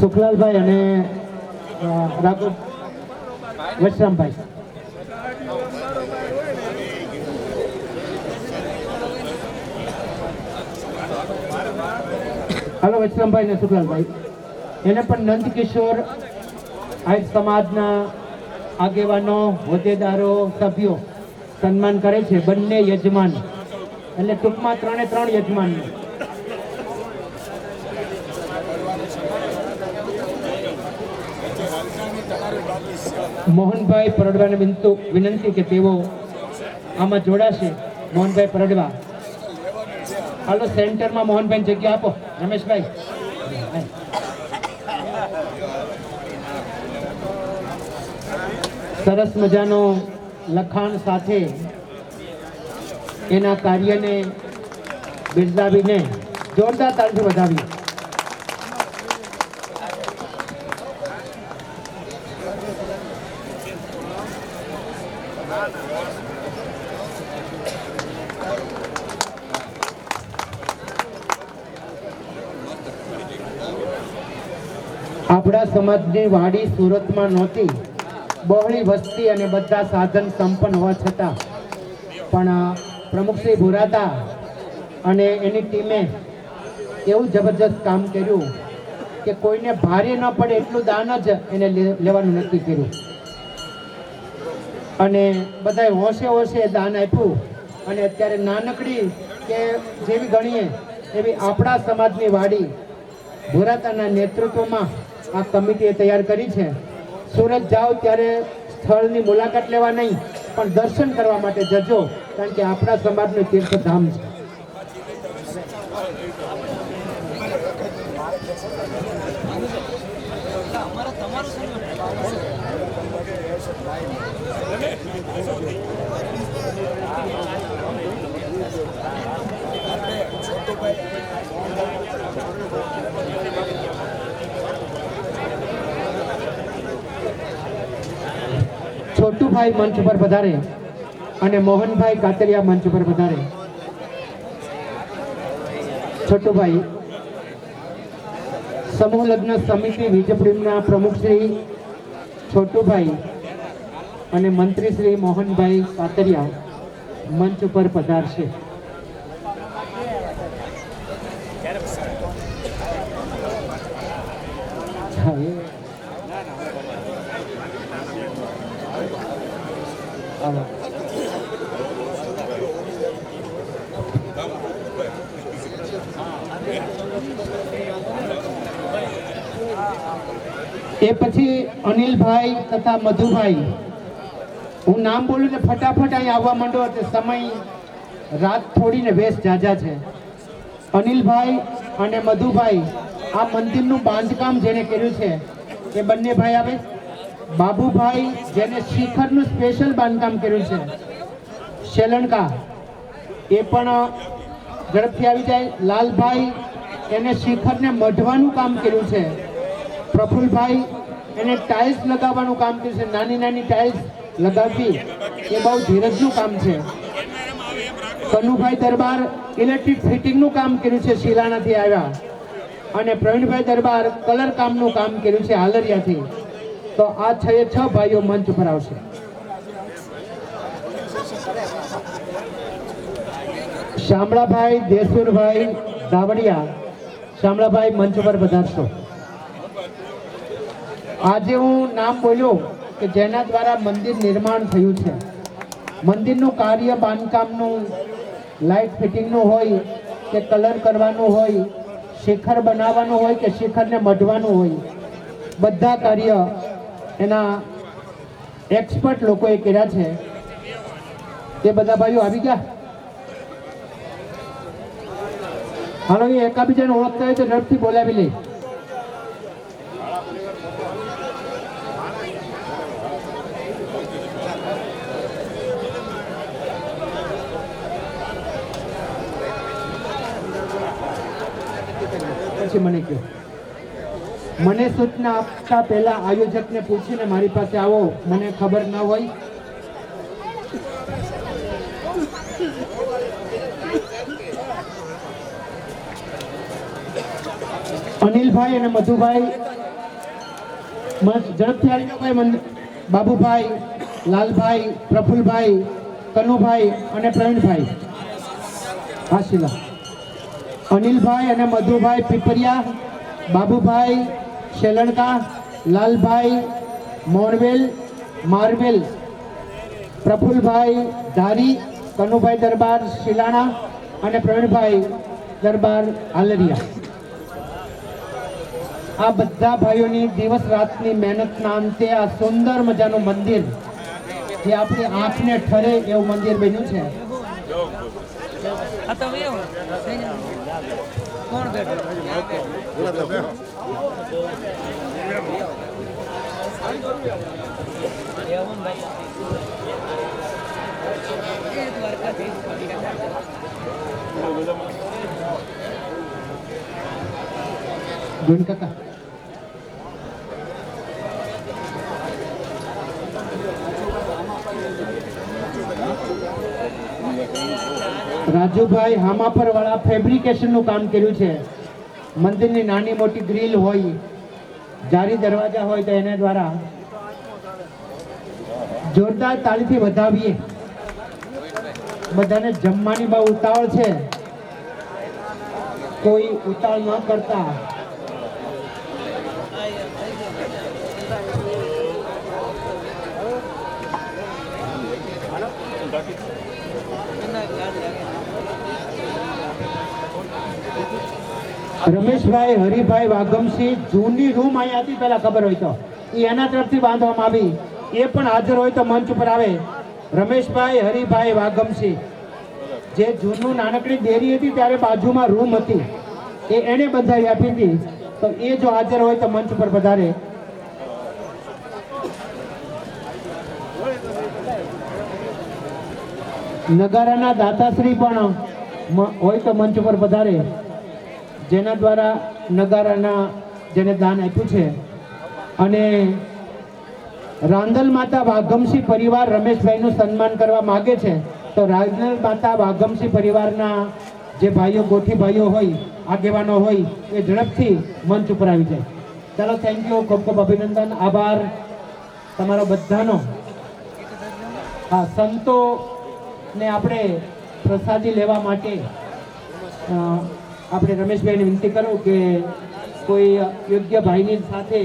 સુખલાલભાઈ અને રાઘવ વશરામભાઈ. હાલો, વશરામભાઈ ને સુખલાલભાઈ. એને પણ નંદકિશોર આહિર સમાજના આગેવાનો, હોદ્દેદારો, સભ્યો સન્માન કરે છે, બંને યજમાન. એટલે ટૂંકમાં ત્રણે ત્રણ યજમાન. મોહનભાઈ પરડવાને વિનંતુ કે તેઓ આમાં જોડાશે. મોહનભાઈ પરડવા. હાલો, સેન્ટરમાં મોહનભાઈ જગ્યા આપો. રમેશભાઈ. સરસ મજાનો લખાણ સાથે એના કાર્યને બિરદાવીને જોરદાર તાલથી વધાવી આપણા સમાજની વાડી સુરતમાં નહોતી. બહોળી વસ્તી અને બધા સાધન સંપન્ન હોવા છતાં. પણ પ્રમુખશ્રી પ્રમુખ ભુરાતા અને એની ટીમે એવું જબરજસ્ત કામ કર્યું કે કોઈને ભારે ન પડે એટલું દાન જ એને લેવાનું નક્કી કર્યું. અને બધાએ હોશે હોશે દાન આપ્યું. અને અત્યારે નાનકડી કે જેવી ગણીએ એવી આપણા સમાજની વાડી ભુરાતાના નેતૃત્વમાં આ કમિટીએ તૈયાર કરી છે. સુરત જાઓ ત્યારે સ્થળની મુલાકાત લેવા નહીં, પણ દર્શન કરવા માટે જજો, કારણ કે આપણા સમાજનું તીર્થધામ છે. છોટુભાઈ મંચ પર પધારે અને મોહનભાઈ કાતરિયા મંચ પર પધારે છોટુભાઈ, સમૂહ લગ્ન સમિતિ વીજપડીના પ્રમુખ શ્રી છોટુભાઈ અને મંત્રી શ્રી મોહનભાઈ કાતરિયા મંચ ઉપર પધારશે હા, એ- આવો. એ પછી અનિલભાઈ તથા મધુભાઈ. હું નામ બોલું ને ફટાફટ અહીં આવવા માંડો એટલે સમય રાત થોડીને વેશ જાજા છે. અનિલભાઈ અને મધુભાઈ, આ મંદિરનું બાંધકામ જેણે કર્યું છે. એ બંને ભાઈ આવે. બાબુભાઈ જેને શિખરનું સ્પેશિયલ બાંધકામ કર્યું છે, શેલણકા, એ પણ ઝડપથી આવી જાય. લાલભાઈ એને શિખરને મઢવાનું કામ કર્યું છે. પ્રફુલભાઈ એને ટાઇલ્સ લગાવવાનું કામ કર્યું છે. નાની નાની ટાઇલ્સ લગાવવી એ બહુ ધીરજનું કામ છે. કનુભાઈ દરબાર ઇલેક્ટ્રિક ફિટિંગનું કામ કર્યું છે શિલાણાથી આવ્યા. અને પ્રવીણભાઈ દરબાર કલર કામનું કામ કર્યું છે, હાલરિયાથી. તો આ છ એ છ ભાઈઓ મંચ પર આવશે. શામળાભાઈ, દેસુરભાઈ, દાવડિયા, શામળાભાઈ મંચ પર પધારશો આજે હું નામ બોલ્યું કે જેના દ્વારા મંદિર નિર્માણ થયું છે. મંદિરનું કાર્ય બાંધકામનું લાઇટ ફિટિંગનું હોય કે કલર કરવાનું હોય, શિખર બનાવવાનું હોય કે શિખરને મઢવાનું હોય, બધા કાર્ય એના એક્સપર્ટ લોકોએ કર્યા છે. તે બધા ભાઈઓ આવી ગયા? હાલો, એ એકાબીજાને ઓળખતા હોય તો ઝડપથી બોલાવી લઈ પછી મને કહો. મને સૂચના આપતા પહેલા આયોજકને પૂછીને મારી પાસે આવો. મને ખબર ન હોય. અનિલભાઈ અને મધુભાઈ ઝડપથી બાબુભાઈ, લાલભાઈ, પ્રફુલભાઈ, કનુભાઈ અને પ્રવીણભાઈ. હા, શીલા. અનિલભાઈ અને મધુભાઈ પીપરિયા, બાબુભાઈ શેલણકા લાલભાઈ મોરવેલ મારવેલ પ્રફુલભાઈ ધારી કનુભાઈ દરબાર શિલાણા અને પ્રવીણભાઈ દરબાર હાલરિયા. આ બધા ભાઈઓની દિવસ રાતની મહેનતના અંતે આ સુંદર મજાનું મંદિર જે આપણી આંખને ઠરે એવું મંદિર બન્યું છે. આ તો કોણ બેઠો? એવું ભાઈ એ દ્વારકાધીશ ગુણ કાકા રાજુભાઈ હામાપર વાળા ફેબ્રિકેશનનું કામ કર્યું છે. મંદિરની નાની મોટી ગ્રીલ હોય, જારી દરવાજા હોય તો એના દ્વારા જોરદાર તાળીથી વધાવીએ. બધાને જમવાની બહુ ઉતાવળ છે. કોઈ ઉતાવળ ન કરતા. રમેશભાઈ, હરિભાઈ, વાઘમસિંહ જૂની રૂમ અહીંયા હતી પહેલાં ખબર હોય તો. એ એના તરફથી બાંધવામાં આવી. એ પણ હાજર હોય તો મંચ ઉપર આવે. રમેશભાઈ, હરિભાઈ, વાઘમસિંહ. જે જૂનું નાનકડી ડેરી હતી ત્યારે બાજુમાં રૂમ હતી. એ એને બંધાવી આપી હતી. તો એ જો હાજર હોય તો મંચ ઉપર વધારે. નગારાના દાતાશ્રી પણ હોય તો મંચ ઉપર પધારે જેના દ્વારા નગારાના જેને દાન આપ્યું છે અને રાંદલ માતા વાઘમસિંહ પરિવાર રમેશભાઈનું સન્માન કરવા માગે છે, તો રાંદલ માતા વાઘમસિંહ પરિવારના જે ભાઈઓ, ગોઠી ભાઈઓ હોય, આગેવાનો હોય, એ ઝડપથી મંચ ઉપર આવી જાય. ચાલો થેન્ક યુ ખૂબ ખૂબ અભિનંદન, આભાર તમારો બધાનો. હા, સંતોને આપણે પ્રસાદી લેવા માટે આપણે રમેશભાઈને વિનંતી કરું કે કોઈ યોગ્ય ભાઈની સાથે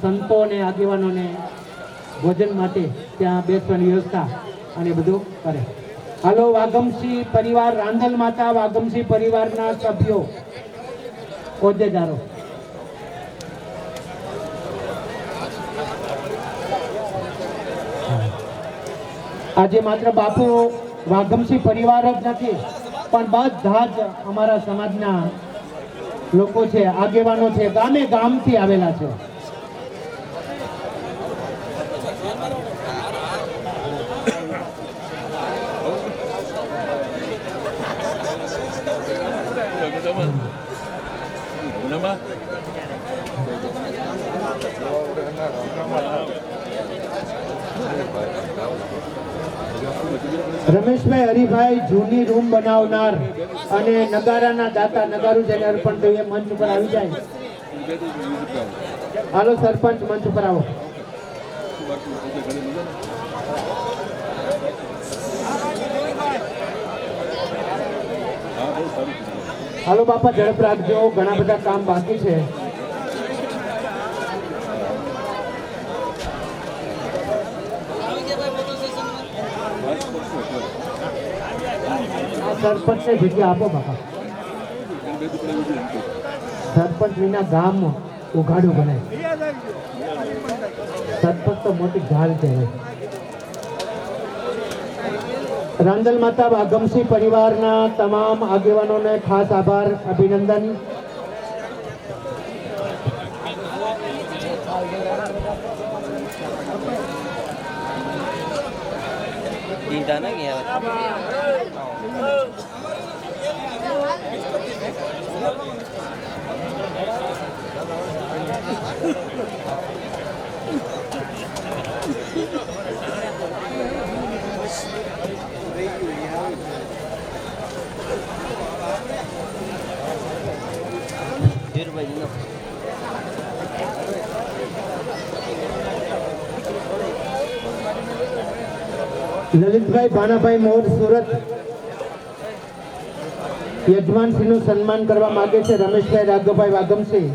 સંતો અને આગેવાનોને ભોજન માટે ત્યાં બેસવાની વ્યવસ્થા અને બધું કરે. હાલો વાગમસિંહ પરિવાર, રાંધલ માતા વાગમસિંહ પરિવારના સભ્યો હોદ્દેદારો આજે માત્ર બાપુ વાઘમસિંહ પરિવાર જ નથી પણ બધા જ અમારા સમાજના લોકો છે આગેવાનો છે ગામે ગામથી આવેલા છે. રમેશભાઈ હરિભાઈ, જૂની રૂમ બનાવનાર અને નગારાના દાતા નગારું જેને અર્પણ થયું મંચ ઉપર આવી જાય. હાલો, સરપંચ, મંચ ઉપર આવો. હાલો, બાપા, ઝડપ રાખજો. ઘણા બધા કામ બાકી છે. સરપંચને જગ્યા આપો, બાપા. સરપંચ વિના ગામ ઉઘાડું બને. સરપંચ તો મોટી ઢાલ કહેવાય. રાંદલ માતા વાગમસિંહ પરિવારના તમામ આગેવાનોને ખાસ આભાર, અભિનંદન. દીધા ના ગયા ધીરુભાઈ લલિતભાઈ ભાનાભાઈ મોર સુરત. યજમાનશ્રીનું સન્માન કરવા માગે છે રમેશભાઈ રાઘવભાઈ વાગમસિંહ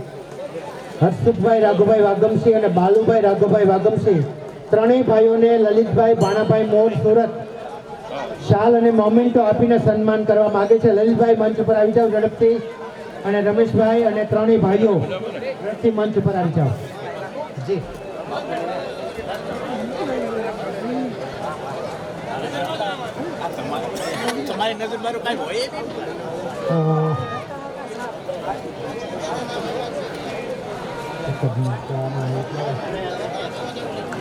હર્ષુખભાઈ રાઘુભાઈ વાગમસિંહ અને બાલુભાઈ રાઘવભાઈ વાગમસિંહ ત્રણેય ભાઈઓને લલિતભાઈ ભાણાભાઈ મોર સુરત. શાલ અને મોમેન્ટો આપીને સન્માન કરવા માગે છે. લલિતભાઈ મંચ ઉપર આવી જાઓ ઝડપથી. અને રમેશભાઈ અને ત્રણેય ભાઈઓ મંચ ઉપર આવી જાઓ. જી. તમારી નજર મારું કાંઈ હોય નહીં અ, એક જ મિનિટ, આમાં એટલે-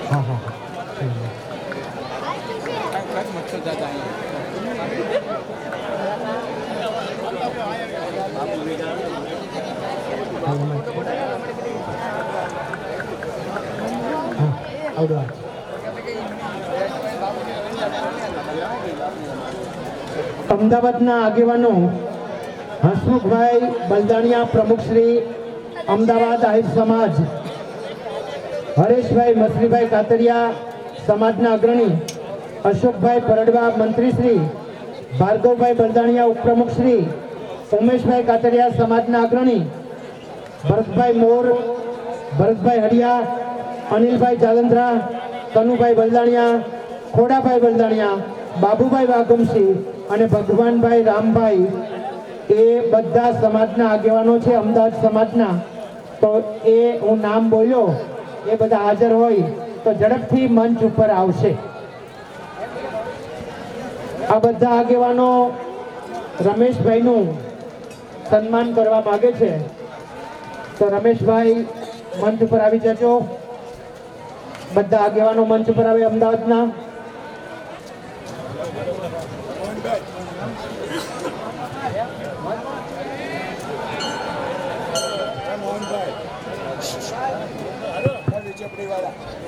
હા હા મચ્છર દાદા હા આવડો આ. અમદાવાદના આગેવાનો હસમુખભાઈ બલદાણિયા પ્રમુખશ્રી અમદાવાદ આહિર સમાજ, હરેશભાઈ મસરીભાઈ કાતરિયા સમાજના અગ્રણી, અશોકભાઈ પરડવા મંત્રી શ્રી, ભાર્ગવભાઈ બલદાણિયા ઉપપ્રમુખ શ્રી, ઉમેશભાઈ કાતરિયા સમાજના અગ્રણી, ભરતભાઈ મોર, ભરતભાઈ હરિયા, અનિલભાઈ જાલંધરા કનુભાઈ બલદાણિયા, ખોડાભાઈ બલદાણિયા બાબુભાઈ વાઘમસિંહ અને ભગવાનભાઈ રામભાઈ, એ બધા સમાજના આગેવાનો છે, અમદાવાદ સમાજના. તો એ હું નામ બોલ્યો, એ બધા હાજર હોય તો ઝડપથી મંચ ઉપર આવશે. આ બધા આગેવાનો રમેશભાઈનું સન્માન કરવા માગે છે. તો રમેશભાઈ મંચ ઉપર આવી જજો. બધા આગેવાનો મંચ ઉપર આવે અમદાવાદના. Obrigado.